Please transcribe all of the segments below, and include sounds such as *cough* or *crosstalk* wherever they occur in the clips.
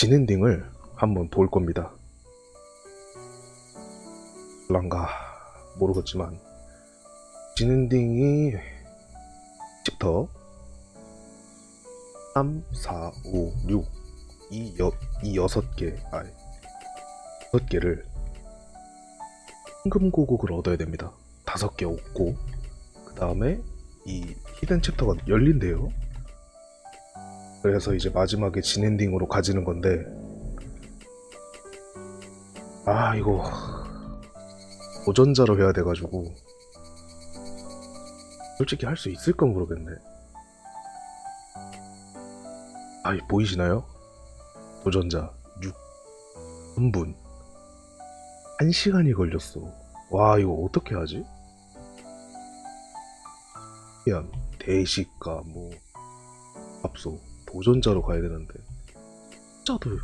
진엔딩을 한번 볼 겁니다. 란가 모르겠지만 진엔딩이 챕터 3, 4, 5, 6, 이, 여, 이 여섯 개, 아, 여섯 개를 황금고국을 얻어야 됩니다. 다섯 개 얻고, 그 다음에 이 히든 챕터가 열린대요. 그래서 이제 마지막에 진엔딩으로 가지는 건데, 아, 이거, 도전자로 해야 돼가지고, 솔직히 할 수 있을까 모르겠네. 아, 이 보이시나요? 도전자 6 3분 1시간이 걸렸어. 와, 이거 어떻게 하지? 대식가 뭐 압소 도전자로 가야 되는데. 진짜도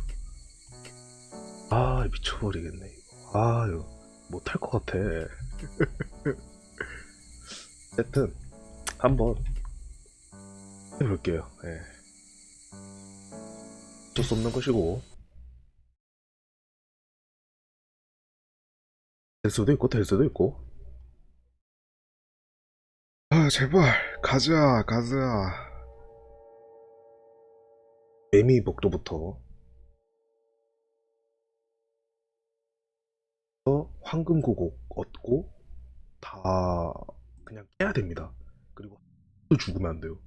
아 미쳐버리겠네. 아 이거. 못할 것 같아. *laughs* 어쨌든 한번 해볼게요. 예. 어쩔 수 없는 것이고. 될 수도 있고 될 수도 있고. 아 제발. 가자 가자 매미 복도부터 어, 황금 고곡 얻고 다 그냥 깨야 됩니다. 그리고 또 죽으면 안 돼요.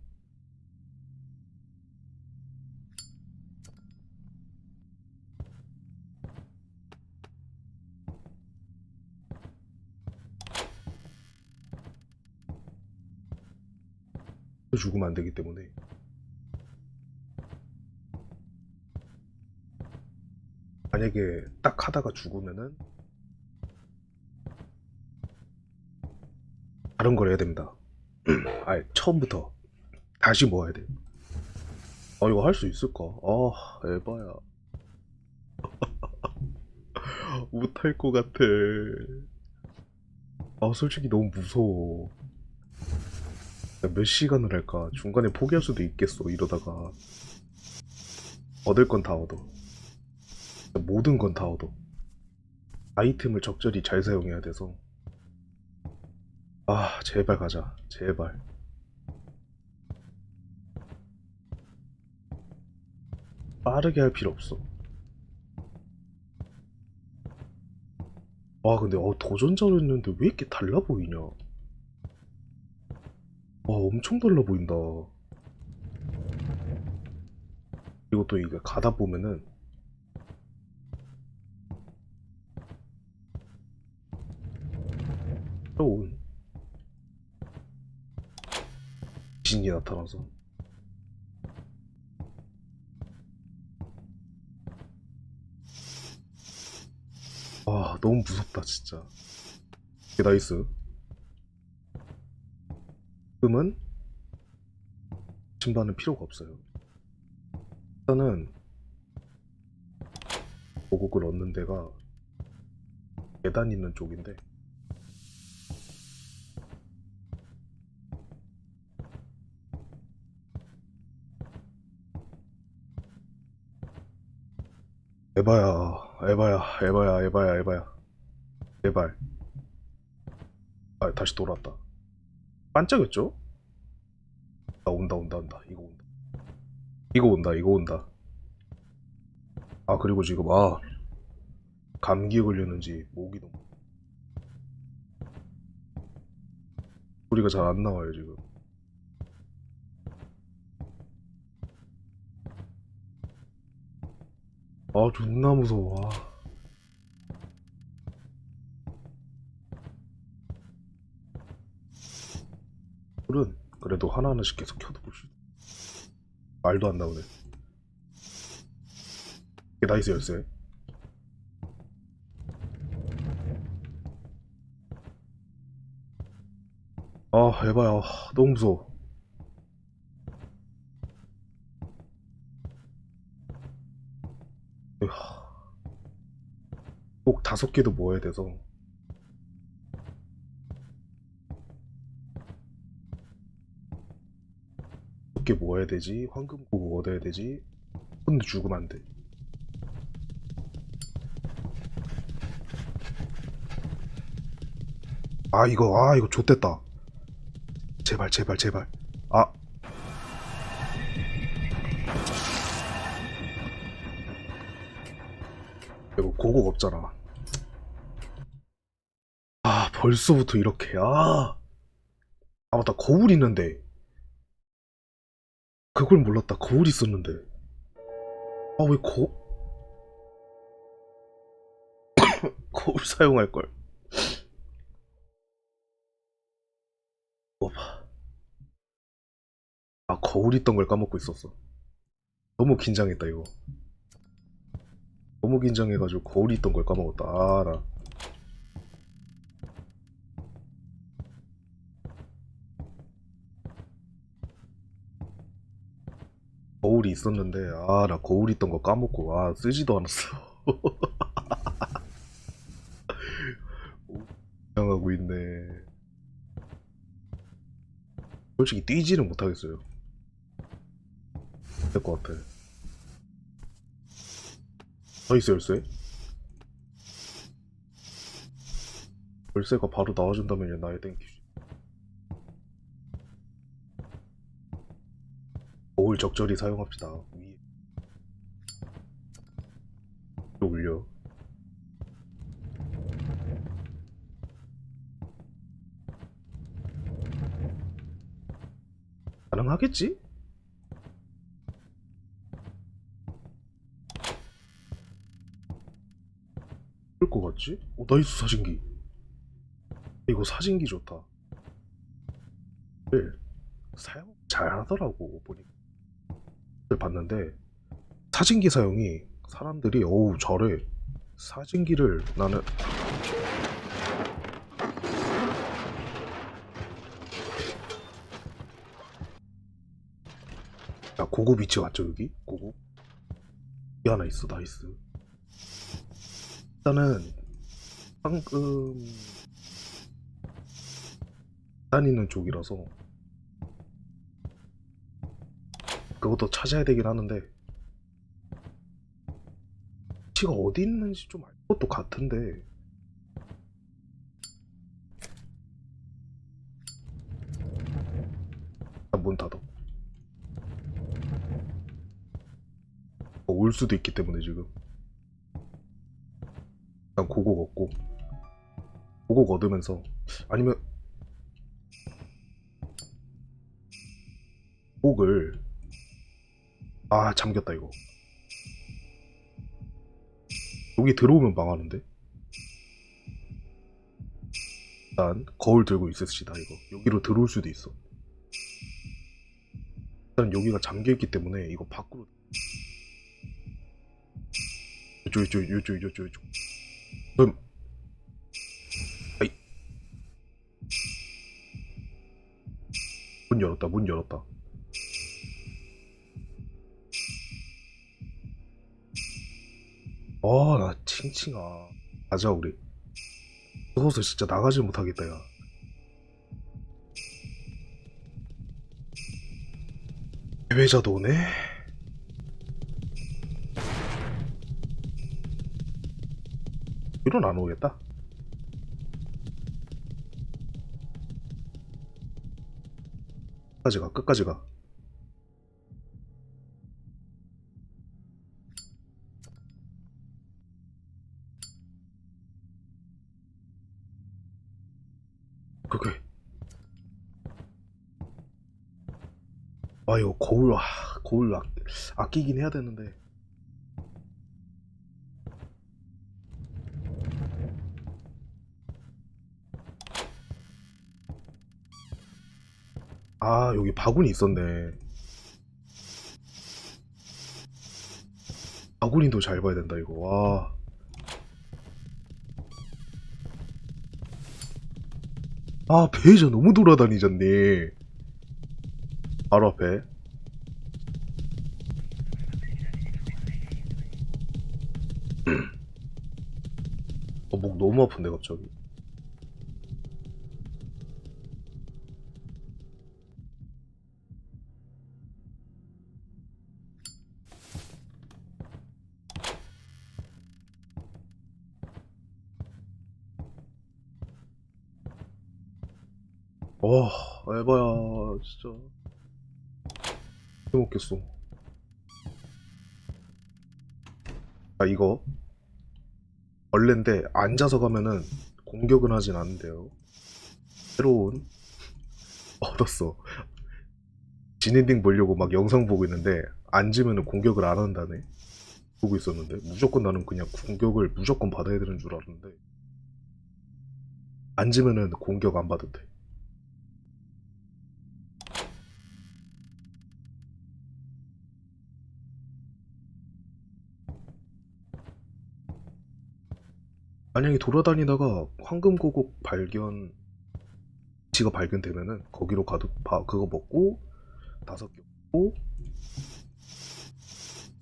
또 죽으면 안 되기 때문에 만약에 딱 하다가 죽으면은 다른 걸 해야 됩니다. *clears throat* 아예 처음부터 다시 모아야 돼. 아 이거 할 수 있을까? 아 에바야. *laughs* 못할 것 같아. 아 솔직히 너무 무서워. 몇 시간을 할까? 중간에 포기할 수도 있겠어, 이러다가. 얻을 건 다 얻어. 모든 건 다 얻어. 아이템을 적절히 잘 사용해야 돼서. 아, 제발 가자. 제발. 빠르게 할 필요 없어. 와, 근데, 어, 도전자로 했는데 왜 이렇게 달라 보이냐? 와, 엄청 달라 보인다. 또 이게 가다 보면은 새로운 귀신이 나타나서. 와 너무 무섭다 진짜. 나이스. 지금은 신발은 필요가 없어요. 일단은 보곡을 얻는 데가 계단 있는 쪽인데 에바야 에바야 에바야 에바야 에바야. 제발. 아 다시 돌아왔다. 반짝였죠? 아 온다 온다 온다. 이거 온다. 이거 온다 이거 온다. 아 그리고 지금 아. 감기 걸렸는지 목이 너무. 소리가 잘 안 나와요 지금 아 존나 무서워. 아. 불은 그래도 하나하나씩 계속 켜도 볼수 있어 말도 안 나오네. 이게 나이스 열쇠? 아 아, 너무 무서워 다섯 개도 모아야 돼서 어떻게 모아야 되지? 황금 고급 얻어야 되지? 근데 죽으면 안 돼. 아 이거 아 이거 좋댔다 제발 제발 제발 아 이거 고급 없잖아 벌써부터 이렇게 아, 아 맞다. 거울 있는데. 그걸 몰랐다. 거울 있었는데. 아 왜 거... *coughs* 거울 사용할 걸. *coughs* 봐봐 아 거울 있던 걸 까먹고 있었어. 너무 긴장했다 이거. 너무 긴장해가지고 거울이 있던 걸 까먹었다. 아나 거울이 있었는데 아 나 거울 있던 거 까먹고 아 쓰지도 않았어. *laughs* 긴장하고 있네. 솔직히 뛰지는 못하겠어요. 될 것 같아. 나이스 열쇠. 열쇠가 바로 나와준다면 나의 땡큐지 거울 적절히 사용합시다. 위에 올려. 가능하겠지? 그럴 것 같지? 오 나이스 사진기. 이거 사진기 좋다. 네, 사용 잘 하더라고 보니까 봤는데 사진기 사용이 사람들이 어우 잘해 사진기를 나는 야 고급 위치 맞죠 여기? 고급? 여기 하나 있어 나이스. 일단은 방금 다니는 쪽이라서 그것도 찾아야 되긴 하는데. 위치가 어디 있는지 좀 알 것도 같은데. 일단 문 닫아. 어, 올 수도 있기 때문에 지금. 일단 고곡 얻고. 고곡 얻으면서. 아니면. 고곡을 아 잠겼다 이거. 여기 들어오면 망하는데? 일단 거울 들고 있읍시다 이거. 여기로 들어올 수도 있어. 일단 여기가 잠겨있기 때문에 이거 밖으로. 이쪽 이쪽 이쪽 이쪽 이쪽 그럼 아이. 문 열었다 문 열었다 아 나 칭칭아. 가자 우리. 무서워서 진짜 나가지 못하겠다 야. 해외자도 오네? 이런 안 오겠다? 끝까지 가 끝까지 가 아 이거 거울 아, 거울 아, 아끼긴 해야 되는데. 아 여기 바구니 있었네. 바구니도 잘 봐야 된다 이거. 와. 아, 배자 너무 돌아다니잖니. 바로 앞에. 어, 목 너무 아픈데, 갑자기. 와, 에바야, 진짜. 못 먹겠어. 아, 이거. 원래인데, 앉아서 가면은 공격은 하진 않는데요. 새로운, *laughs* 얻었어. 진엔딩 보려고 막 영상 보고 있는데, 앉으면은 공격을 안 한다네. 보고 있었는데, 무조건 나는 그냥 공격을 무조건 받아야 되는 줄 알았는데, 앉으면은 공격 안 받아도 만약에 돌아다니다가 황금고국 발견 지가 발견되면은 거기로 가도 바, 그거 먹고 다섯 개 먹고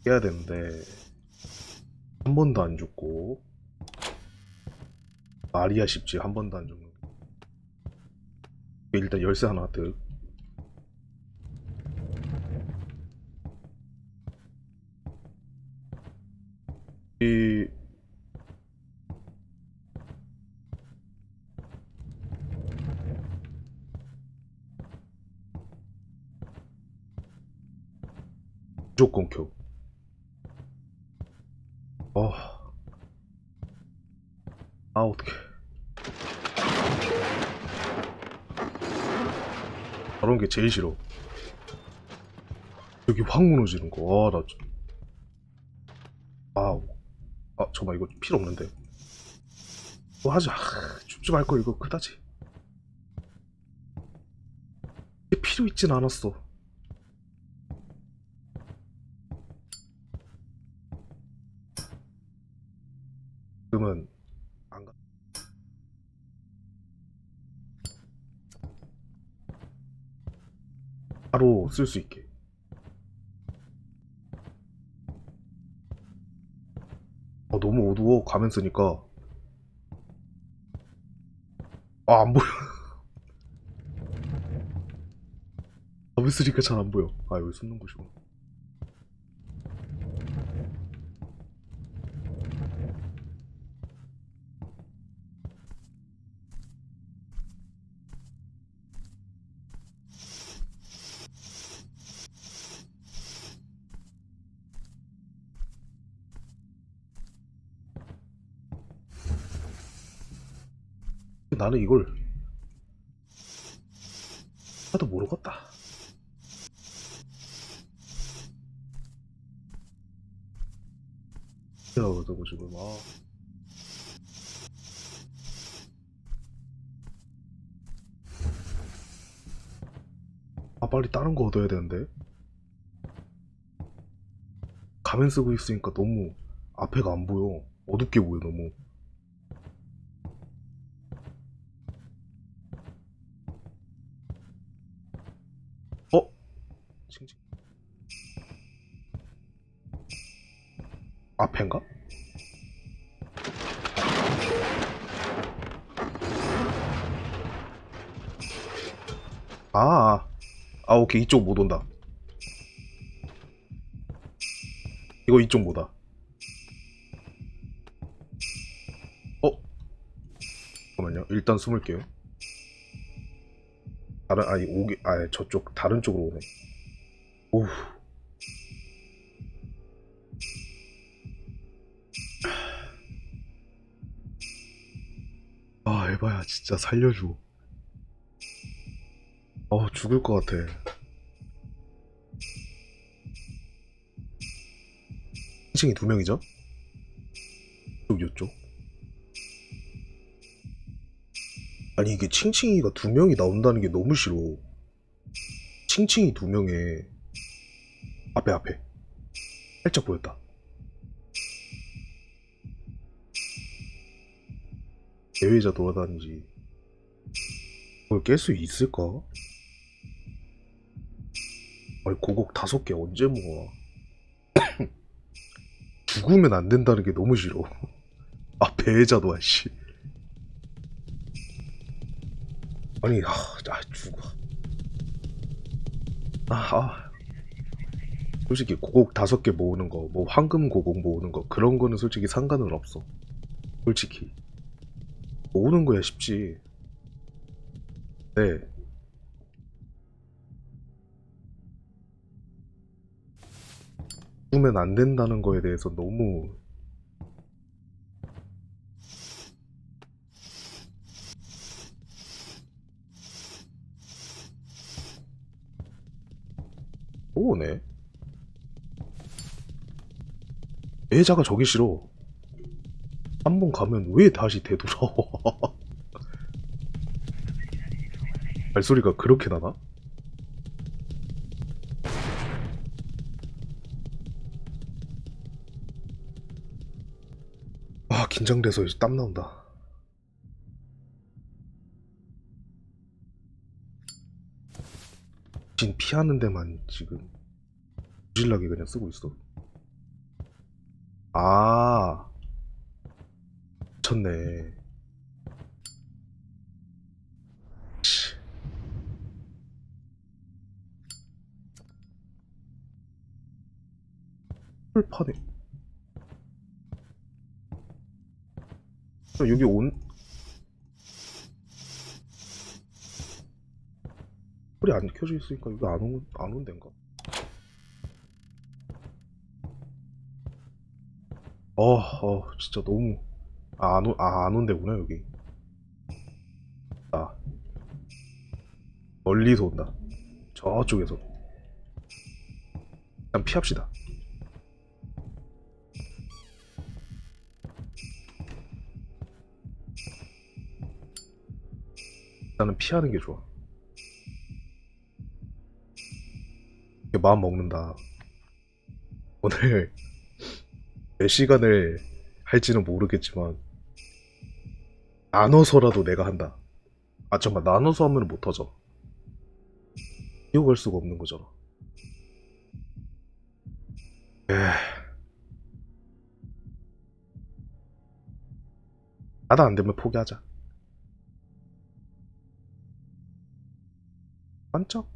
해야 되는데 한 번도 안 죽고 말이야 쉽지 한 번도 안 죽는 게. 일단 열쇠 하나 득 이 무조건 켜. 어. 아, 어떡해. 저런 게 제일 싫어. 여기 확 무너지는 거. 아, 나. 좀- 아, 아, 잠깐만, 이거 필요 없는데. 뭐 하자. 아, 줍지 말걸, 이거 그다지. 필요 있진 않았어. 쓸 수 있게. 아, 너무 어두워. 가면 쓰니까. 아, 안 보여. *laughs* 가면 쓰니까 잘 안 보여. 아, 여기 숨는 곳이구 나. 나는 이걸 하도 모르겠다. 이러고 지금 아. 아 빨리 다른 거 얻어야 되는데 가면 쓰고 있으니까 너무 앞에가 안 보여 어둡게 보여 너무 앞엔가? 아, 아, 아, 오케이. 이쪽 못 온다. 이거 이쪽 못다 어? 잠깐만요. 일단 숨을게요. 다른 아니 오게 아 저쪽 다른 쪽으로 오네. 오우. 진짜 살려줘. 어 죽을 것 같아. 층이 두 명이죠? 쪽 요쪽. 아니 이게 칭칭이가 두 명이 나온다는 게 너무 싫어. 칭칭이 두 명에 앞에 앞에 살짝 보였다. 대회자 돌아다니지. 그걸 깰 수 있을까? 아니 고곡 다섯 개 언제 모아? *coughs* 죽으면 안 된다는 게 너무 싫어. *laughs* 아 배자도 아씨. 아니 아, 아 죽어. 아, 아. 솔직히 고곡 다섯 개 모으는 거, 뭐 황금 고곡 모으는 거 그런 거는 솔직히 상관은 없어. 솔직히 모으는 거야 쉽지. 네. 죽으면 안 된다는 거에 대해서 너무 오네 애자가 저기 싫어 한 번 가면 왜 다시 되돌아? *laughs* 발소리가 그렇게 나나? 아, 긴장돼서 이제 땀 나온다. 진 피하는 데만 지금 무질나게 그냥 쓰고 있어. 아, 미쳤네. 풀 파네. 야, 여기 온 불이 안 켜져 있으니까 여기 안 온, 안 온댄가? 어, 어, 진짜 너무, 아, 안, 온, 아, 안 온대구나, 여기. 아. 멀리서 온다. 저쪽에서. 일단 피합시다. 나는 피하는 게 좋아. 마음 먹는다. 오늘 *laughs* 몇 시간을 할지는 모르겠지만 나눠서라도 내가 한다. 아 잠깐 나눠서 하면 못 하죠. 기억할 수가 없는 거잖아. 에휴. 나도 안 되면 포기하자. 반짝?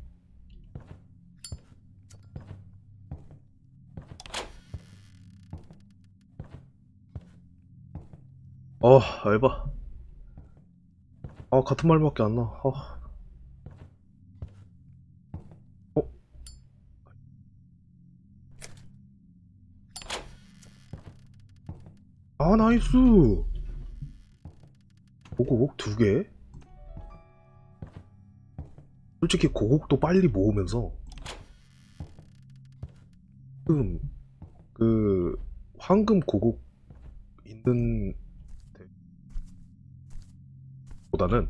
어, 알바. 아, 같은 말밖에 안 나. 어. 어? 아, 나이스. 고곡 두 개? 솔직히 고곡도 빨리 모으면서 지금 그 황금 고곡 있는 데- 보다는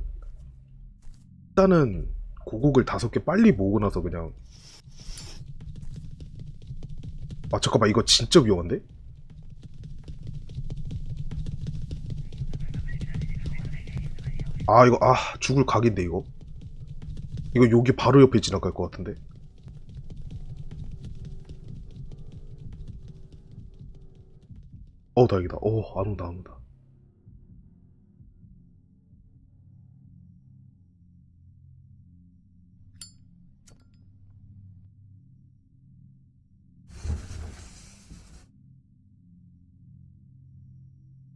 일단은 고곡을 다섯 개 빨리 모으고 나서 그냥 아 잠깐만 이거 진짜 위험한데? 아 이거 아 죽을 각인데 이거 이거 여기 바로 옆에 지나갈 것 같은데. 어 다행이다. 어안 온다 안 온다.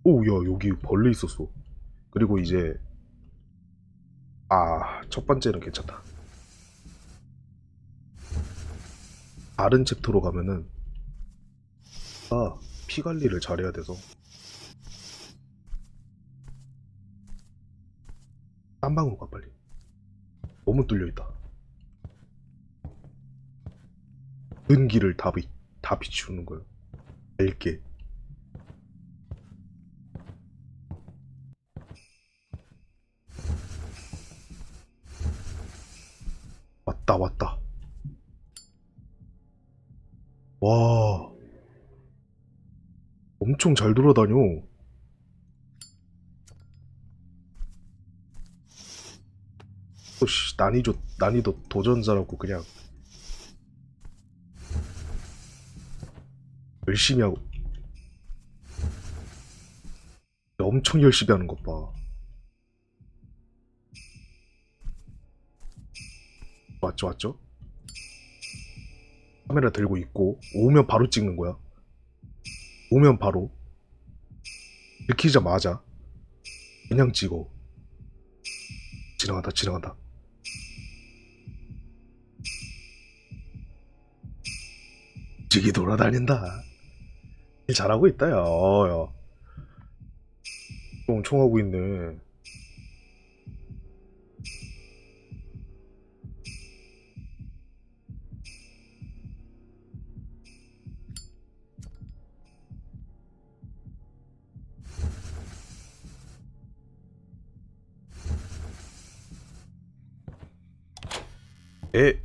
오야 여기 벌레 있었어. 그리고 이제 아 첫 번째는 괜찮다. 다른 챕터로 가면은 아, 피 관리를 잘해야 돼서. 딴 방으로 가 빨리. 너무 뚫려 있다. 은 길을 다, 비, 다 비추는 거야 밝게 왔다 왔다. 와. 엄청 잘 돌아다녀. 오씨 난이도 난이도 도전자라고 그냥. 열심히 하고. 엄청 열심히 하는 것 봐. 맞죠, 맞죠? 카메라 들고 있고 오면 바로 찍는 거야. 오면 바로 들키자마자 그냥 찍어. 지나간다, 지나간다. 묵직이 돌아다닌다. 일 잘하고 있다, 야. 어, 야. 엄청 하고 있네. 에?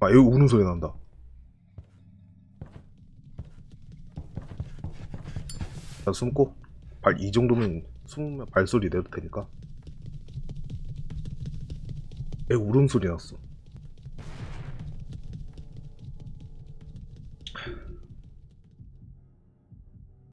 아, 여기 우는 소리 난다. 나 숨고 발 이 정도면 숨으면 발소리 내도 되니까. 애 울음 소리 났어.